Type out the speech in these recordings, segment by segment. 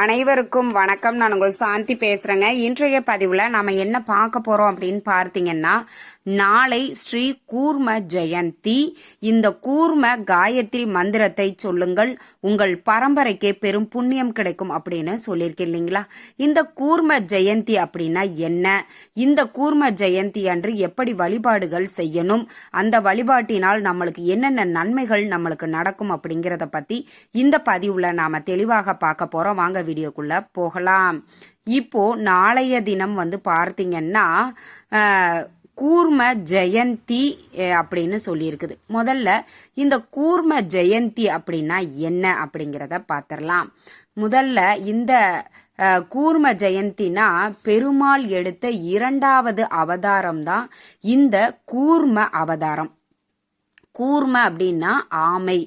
அனைவருக்கும் வணக்கம். நான் உங்கள் சாந்தி பேசுறேங்க. இன்றைய பதிவுல நாம என்ன பார்க்க போறோம் அப்படின்னு பார்த்தீங்கன்னா நாளை ஸ்ரீ கூர்ம ஜெயந்தி. இந்த கூர்ம காயத்ரி மந்திரத்தை சொல்லுங்கள். உங்கள் பரம்பரைக்கு பெரும் புண்ணியம் கிடைக்கும் அப்படின்னு சொல்லியிருக்கேன் இல்லைங்களா? இந்த கூர்ம ஜெயந்தி அப்படின்னா என்ன? இந்த கூர்ம ஜெயந்தி அன்று எப்படி வழிபாடுகள் செய்யணும்? அந்த வழிபாட்டினால் நம்மளுக்கு என்னென்ன நன்மைகள் நம்மளுக்கு நடக்கும் அப்படிங்கிறத பத்தி இந்த பதிவுல நாம தெளிவாக பார்க்க போறோம். வாங்க வீடியோக்குள்ள போகலாம். இப்போ நாளைய தினம் வந்து பார்த்தீங்கன்னா கூர்ம ஜெயந்தி அப்படின்னு சொல்லியிருக்குது. முதல்ல இந்த கூர்ம ஜெயந்தி அப்படின்னா என்ன அப்படிங்கிறத பார்த்துடலாம். முதல்ல இந்த கூர்ம ஜெயந்தினா பெருமாள் எடுத்த இரண்டாவது அவதாரம் தான் இந்த கூர்ம அவதாரம். கூர்ம அப்படின்னா ஆமை.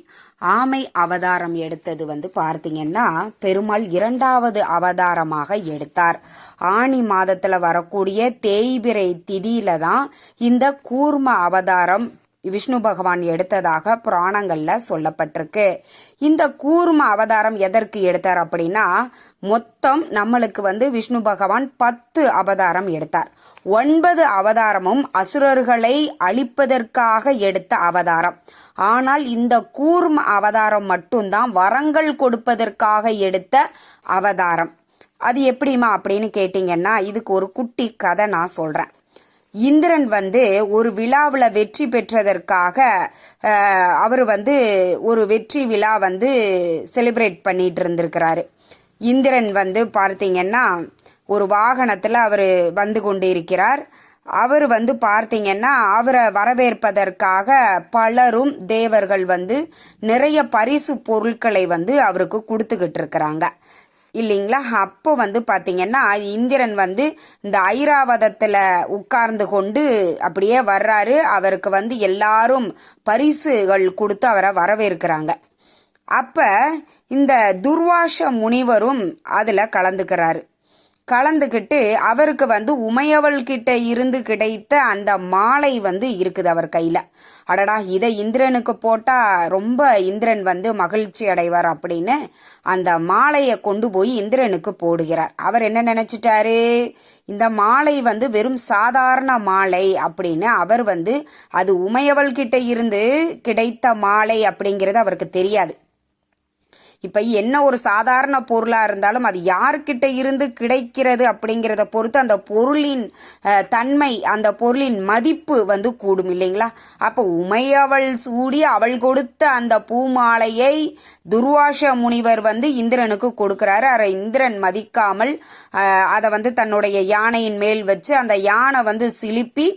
ஆமை அவதாரம் எடுத்தது வந்து பார்த்தீங்கன்னா பெருமாள் இரண்டாவது அவதாரமாக எடுத்தார். ஆணி மாதத்துல வரக்கூடிய தேய்பிரை திதியில தான் இந்த கூர்ம அவதாரம் விஷ்ணு பகவான் எடுத்ததாக புராணங்கள்ல சொல்லப்பட்டிருக்கு. இந்த கூர்ம அவதாரம் எதற்கு எடுத்தார் அப்படின்னா மொத்தம் நம்மளுக்கு வந்து விஷ்ணு பகவான் பத்து அவதாரம் எடுத்தார். ஒன்பது அவதாரமும் அசுரர்களை அழிப்பதற்காக எடுத்த அவதாரம். ஆனால் இந்த கூர்ம அவதாரம் மட்டும்தான் வரங்கள் கொடுப்பதற்காக எடுத்த அவதாரம். அது எப்படிமா அப்படின்னு கேட்டிங்கன்னா இதுக்கு ஒரு குட்டி கதை நான் சொல்றேன். இந்திரன் வந்து ஒரு விழாவில் வெற்றி பெற்றதற்காக அவர் வந்து ஒரு வெற்றி விழா வந்து செலிப்ரேட் பண்ணிட்டு இருந்திருக்கிறாரு. இந்திரன் வந்து பார்த்தீங்கன்னா ஒரு வாகனத்தில் அவர் வந்து கொண்டு இருக்கிறார். அவர் வந்து பார்த்தீங்கன்னா அவரை வரவேற்பதற்காக பலரும் தேவர்கள் வந்து நிறைய பரிசு பொருட்களை வந்து அவருக்கு கொடுத்துக்கிட்டு இருக்கிறாங்க. இல்லைங்களா? அப்போ வந்து பார்த்தீங்கன்னா இந்திரன் வந்து இந்த ஐராவதத்தில் உட்கார்ந்து கொண்டு அப்படியே வர்றாரு. அவருக்கு வந்து எல்லாரும் பரிசுகள் கொடுத்து அவரை வரவேற்கிறாங்க. அப்போ இந்த துர்வாச முனிவரும் அதில் கலந்துக்கிறாரு. கலந்துக்கிட்டு அவருக்கு வந்து உமையவள் கிட்ட இருந்து கிடைத்த அந்த மாலை வந்து இருக்குது அவர் கையில. அடடா இதை இந்திரனுக்கு போட்டா ரொம்ப இந்திரன் வந்து மகிழ்ச்சி அடைவார் அப்படின்னு அந்த மாலையை கொண்டு போய் இந்திரனுக்கு போடுகிறார். அவர் என்ன நினைச்சிட்டாரு? இந்த மாலை வந்து வெறும் சாதாரண மாலை அப்படின்னு அவர் வந்து அது உமையவள் கிட்ட இருந்து கிடைத்த மாலை அப்படிங்கிறது அவருக்கு தெரியாது. இப்ப என்ன ஒரு சாதாரண பொருளா இருந்தாலும் அது யாருக்கிட்ட இருந்து கிடைக்கிறது அப்படிங்கிறத பொறுத்து அந்த பொருளின் தன்மை அந்த பொருளின் மதிப்பு வந்து கூடும் இல்லைங்களா? அப்ப உமையவள் சூடி அவள் கொடுத்த அந்த பூமாலையை துர்வாச முனிவர் வந்து இந்திரனுக்கு கொடுக்கிறாரு. அதை இந்திரன் மதிக்காமல் அதை வந்து தன்னுடைய யானையின் மேல் வச்சு அந்த யானை வந்து சிலிப்பி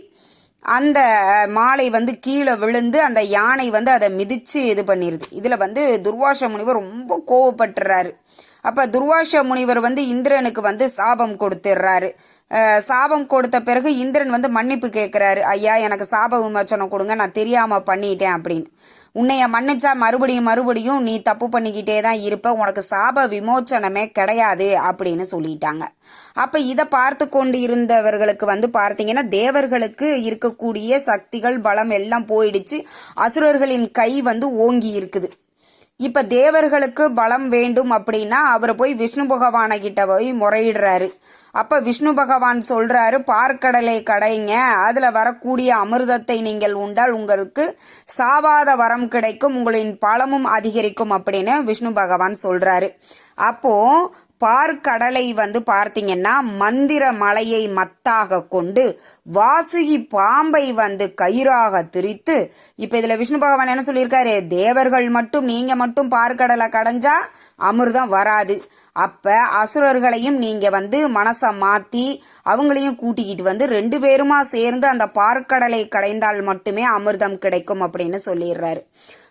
அந்த மாலை வந்து கீழே விழுந்து அந்த யானை வந்து அதை மிதிச்சு இது பண்ணிருது. இதுல வந்து துர்வாச முனிவர் ரொம்ப கோவப்பட்டுறாரு. அப்ப துர்வாச முனிவர் வந்து இந்திரனுக்கு வந்து சாபம் கொடுத்துடுறாரு சாபம் கொடுத்த பிறகு இந்திரன் வந்து மன்னிப்பு கேட்கிறாரு ஐயா எனக்கு சாப விமோச்சனம் கொடுங்க நான் தெரியாம பண்ணிட்டேன் அப்படின்னு. உன்னைய மன்னிச்சா மறுபடியும் மறுபடியும் நீ தப்பு பண்ணிக்கிட்டே தான் இருப்ப. உனக்கு சாப விமோச்சனமே கிடையாது அப்படின்னு சொல்லிட்டாங்க. அப்ப இதை பார்த்து கொண்டு இருந்தவர்களுக்கு வந்து பார்த்தீங்கன்னா தேவர்களுக்கு இருக்கக்கூடிய சக்திகள் பலம் எல்லாம் போயிடுச்சு. அசுரர்களின் கை வந்து ஓங்கி இருக்குது. இப்ப தேவர்களுக்கு பலம் வேண்டும் அப்படின்னா அவர் போய் விஷ்ணு பகவான கிட்ட போய் முறையிடுறாரு. அப்ப விஷ்ணு பகவான் சொல்றாரு பார்க்கடலை கடைங்க அதுல வரக்கூடிய அமிர்தத்தை நீங்கள் உண்டால் உங்களுக்கு சாவாத வரம் கிடைக்கும் உங்களின் பலமும் அதிகரிக்கும் அப்படின்னு விஷ்ணு பகவான் சொல்றாரு. அப்போ பார்க்கடலை வந்து பார்த்தீங்கன்னா மந்திர மலையை மத்தாக கொண்டு வாசுகி பாம்பை வந்து கயிறாக திரித்து இப்போ இதில் விஷ்ணு பகவான் என்ன சொல்லியிருக்காரு? தேவர்கள் மட்டும் நீங்கள் மட்டும் பார்க்கடலை கடைஞ்சா அமிர்தம் வராது. அப்போ அசுரர்களையும் நீங்கள் வந்து மனசை மாற்றி அவங்களையும் கூட்டிக்கிட்டு வந்து ரெண்டு பேருமா சேர்ந்து அந்த பார்க்கடலை கடைந்தால் மட்டுமே அமிர்தம் கிடைக்கும் அப்படின்னு சொல்லிடுறாரு.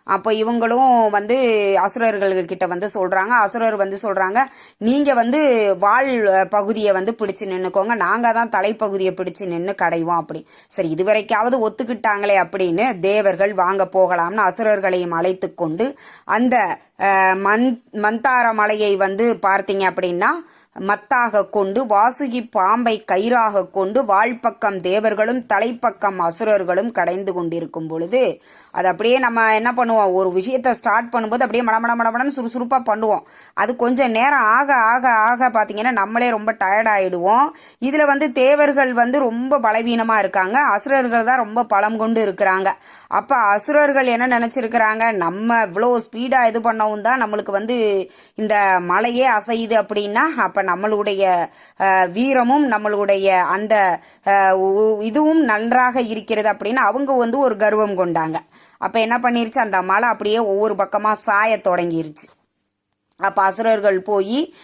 அப்போ இவங்களும் வந்து அசுரர்கள்கிட்ட வந்து சொல்கிறாங்க அசுரர் வந்து சொல்கிறாங்க நீங்கள் வந்து வால் பகுதியை வந்து பிடிச்சு நின்றுக்கோங்க நாங்கள் தான் தலைப்பகுதியை பிடிச்சு நின்று கடைவோம் அப்படி. சரி இதுவரைக்காவது ஒத்துக்கிட்டாங்களே அப்படின்னு தேவர்கள் வாங்க போகலாம்னு அசுரர்களையும் அழைத்து கொண்டு அந்த மந் மந்தார மலையை வந்து பார்த்தீங்க அப்படின்னா மத்தாக கொண்டு வாசுகி பாம்பை கயிறாக கொண்டு வாழ்பக்கம் தேவர்களும் தலைப்பக்கம் அசுரர்களும் கடைந்து கொண்டிருக்கும் பொழுது அது அப்படியே நம்ம என்ன பண்ணுவோம்? ஒரு விஷயத்தை ஸ்டார்ட் பண்ணும்போது அப்படியே மடமட மடமடன்னு சுறுசுறுப்பாக பண்ணுவோம். அது கொஞ்சம் நேரம் ஆக ஆக ஆக பார்த்தீங்கன்னா நம்மளே ரொம்ப டயர்டாயிடுவோம் இதில் வந்து தேவர்கள் வந்து ரொம்ப பலவீனமாக இருக்காங்க. அசுரர்கள் தான் ரொம்ப பலம் கொண்டு இருக்கிறாங்க. அப்போ அசுரர்கள் என்ன நினச்சிருக்கிறாங்க? நம்ம இவ்வளோ ஸ்பீடாக இது பண்ணவும் தான் நம்மளுக்கு வந்து இந்த மலையே அசையுது அப்படின்னா அப்போ நம்மளுடைய வீரமும் நம்மளுடைய அந்த இதுவும் நன்றாக இருக்கிறது அப்படின்னு அவங்க வந்து ஒரு கர்வம் கொண்டாங்க. அப்போ என்ன பண்ணிருச்சு? அந்த மலை அப்படியே ஒவ்வொரு பக்கமாக சாய தொடங்கிருச்சு. அப்போ அசுரர்கள் போய்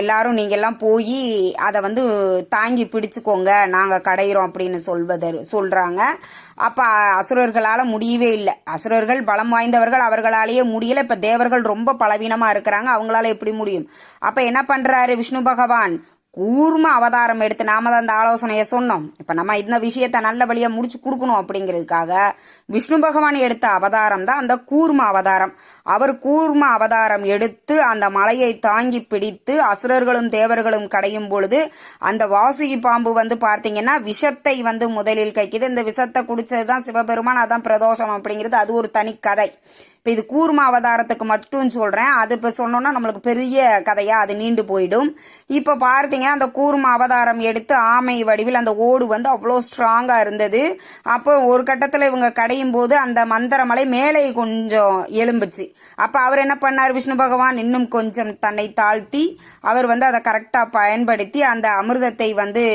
எல்லாரும் நீங்கள்லாம் போய் அதை வந்து தாங்கி பிடிச்சுக்கோங்க நாங்கள் கடையிறோம் அப்படின்னு சொல்வது சொல்கிறாங்க அப்போ அசுரர்களால் முடியவே இல்லை. அசுரர்கள் பலம் வாய்ந்தவர்கள் அவர்களாலேயே முடியல. இப்போ தேவர்கள் ரொம்ப பலவீனமாக இருக்கிறாங்க. அவங்களால எப்படி முடியும்? அப்போ என்ன பண்ணுறாரு விஷ்ணு பகவான்? கூர்ம அவதாரம் எடுத்து நாம தான் அந்த ஆலோசனையை சொன்னோம். இப்போ நம்ம இந்த விஷயத்த நல்லபடியாக முடிச்சு கொடுக்கணும் அப்படிங்கிறதுக்காக விஷ்ணு பகவான் எடுத்த அவதாரம் தான் அந்த கூர்ம அவதாரம். அவர் கூர்ம அவதாரம் எடுத்து அந்த மலையை தாங்கி பிடித்து அசுரர்களும் தேவர்களும் கடையும் பொழுது அந்த வாசுகி பாம்பு வந்து பார்த்தீங்கன்னா விஷத்தை வந்து முதலில் கைக்குது. இந்த விஷத்தை குடிச்சது தான் சிவபெருமான் அதான் பிரதோஷம் அப்படிங்கிறது. அது ஒரு தனி கதை. இப்போ இது கூர்ம அவதாரத்துக்கு மட்டும் சொல்கிறேன் அது இப்போ சொன்னோன்னா நம்மளுக்கு பெரிய கதையாக அது நீண்டு போயிடும். இப்போ பார்த்தீங்கன்னா அந்த கூர்ம அவதாரம் எடுத்து ஆமை வடிவில் அந்த ஓடு வந்து அவ்வளோ ஸ்ட்ராங்காக இருந்தது. அப்போ ஒரு கட்டத்தில் இவங்க கடையும் போது அந்த மந்திரமலை மேலே கொஞ்சம் எலும்புச்சு அப்போ அவர் என்ன பண்ணார் விஷ்ணு பகவான்? இன்னும் கொஞ்சம் தன்னை தாழ்த்தி அவர் வந்து அதை கரெக்டாக பயன்படுத்தி அந்த அமிர்தத்தை வந்து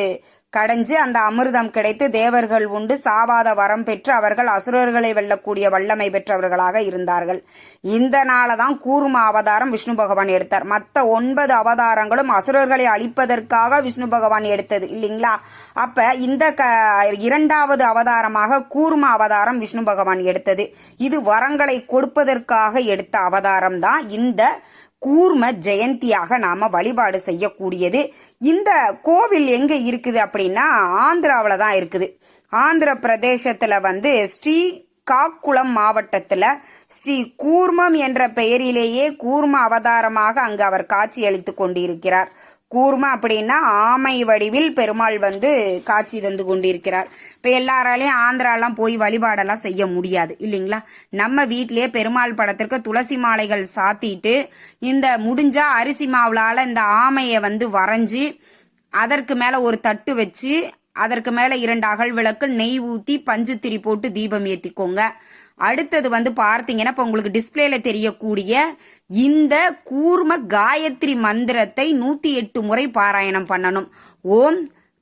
கடைஞ்சு அந்த அமிர்தம் கிடைத்து தேவர்கள் உண்டு. சாவாத வரம் பெற்று அவர்கள் அசுரர்களை வெல்லக்கூடிய வல்லமை பெற்றவர்களாக இருந்தார்கள். இந்த நாள தான் கூர்ம அவதாரம் விஷ்ணு பகவான் எடுத்தார். மற்ற ஒன்பது அவதாரங்களும் அசுரர்களை அழிப்பதற்காக விஷ்ணு பகவான் எடுத்தது இல்லைங்களா? அப்ப இந்த க இரண்டாவது அவதாரமாக கூர்ம அவதாரம் விஷ்ணு பகவான் எடுத்தது. இது வரங்களை கொடுப்பதற்காக எடுத்த அவதாரம் தான் இந்த கூர்ம ஜெயந்தியாக நாம வழிபாடு செய்யக்கூடியது. இந்த கோவில் எங்க இருக்குது அப்படின்னா ஆந்திராவில் தான் இருக்குது. ஆந்திர பிரதேசத்துல வந்து ஸ்ரீ காக்குளம் மாவட்டத்தில் ஸ்ரீ கூர்மம் என்ற பெயரிலேயே கூர்ம அவதாரமாக அங்கு அவர் காட்சியளித்து கொண்டிருக்கிறார். கூர்மா அப்படின்னா ஆமை வடிவில் பெருமாள் வந்து காட்சி தந்து கொண்டிருக்கிறார். இப்போ எல்லாராலையும் ஆந்திராலாம் போய் வழிபாடெல்லாம் செய்ய முடியாது இல்லைங்களா? நம்ம வீட்டிலேயே பெருமாள் படத்திற்கு துளசி மாலைகள் சாத்திட்டு இந்த முடிஞ்சா அரிசி மாவுலால இந்த ஆமையை வந்து வரைஞ்சி அதற்கு மேலே ஒரு தட்டு வச்சு அதற்கு மேலே இரண்டு அகல் விளக்கு நெய் ஊற்றி பஞ்சு திரி போட்டு தீபம் ஏற்றிக்கோங்க அடுத்தது வந்து பார்த்தீங்கன்னா இப்போ உங்களுக்கு டிஸ்பிளேல தெரியக்கூடிய இந்த கூர்ம காயத்ரி மந்திரத்தை நூற்றி எட்டு முறை பாராயணம் பண்ணணும். ஓம்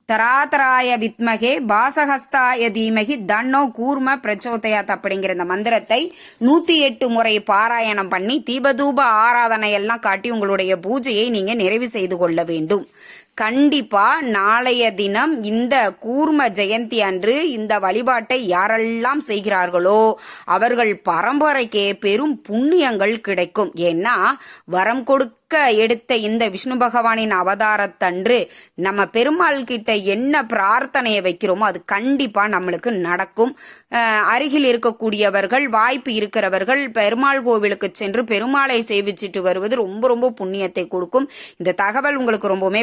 தராதராய வித்மகே பாசஹஸ்தாய தீமகி தன்னோ கூர்ம பிரச்சோதயாத் அப்படிங்கிற இந்த மந்திரத்தை நூத்தி எட்டு முறை பாராயணம் பண்ணி தீபதூப ஆராதனை எல்லாம் காட்டி உங்களுடைய பூஜையை நீங்க நிறைவு செய்து கொள்ள வேண்டும். கண்டிப்பா நாளைய தினம் இந்த கூர்ம ஜெயந்தி அன்று இந்த வழிபாட்டை யாரெல்லாம் செய்கிறார்களோ அவர்கள் பரம்பரைக்கே பெரும் புண்ணியங்கள் கிடைக்கும். ஏன்னா வரம் கொடுக்க எடுத்த இந்த விஷ்ணு பகவானின் அவதாரத்தன்று நம்ம பெருமாள் கிட்ட என்ன பிரார்த்தனையை வைக்கிறோமோ அது கண்டிப்பா நம்மளுக்கு நடக்கும். அருகில் இருக்கக்கூடியவர்கள் வாய்ப்பு இருக்கிறவர்கள் பெருமாள் கோவிலுக்கு சென்று பெருமாளை சேவிச்சிட்டு வருவது ரொம்ப ரொம்ப புண்ணியத்தை கொடுக்கும். இந்த தகவல் உங்களுக்கு ரொம்பவுமே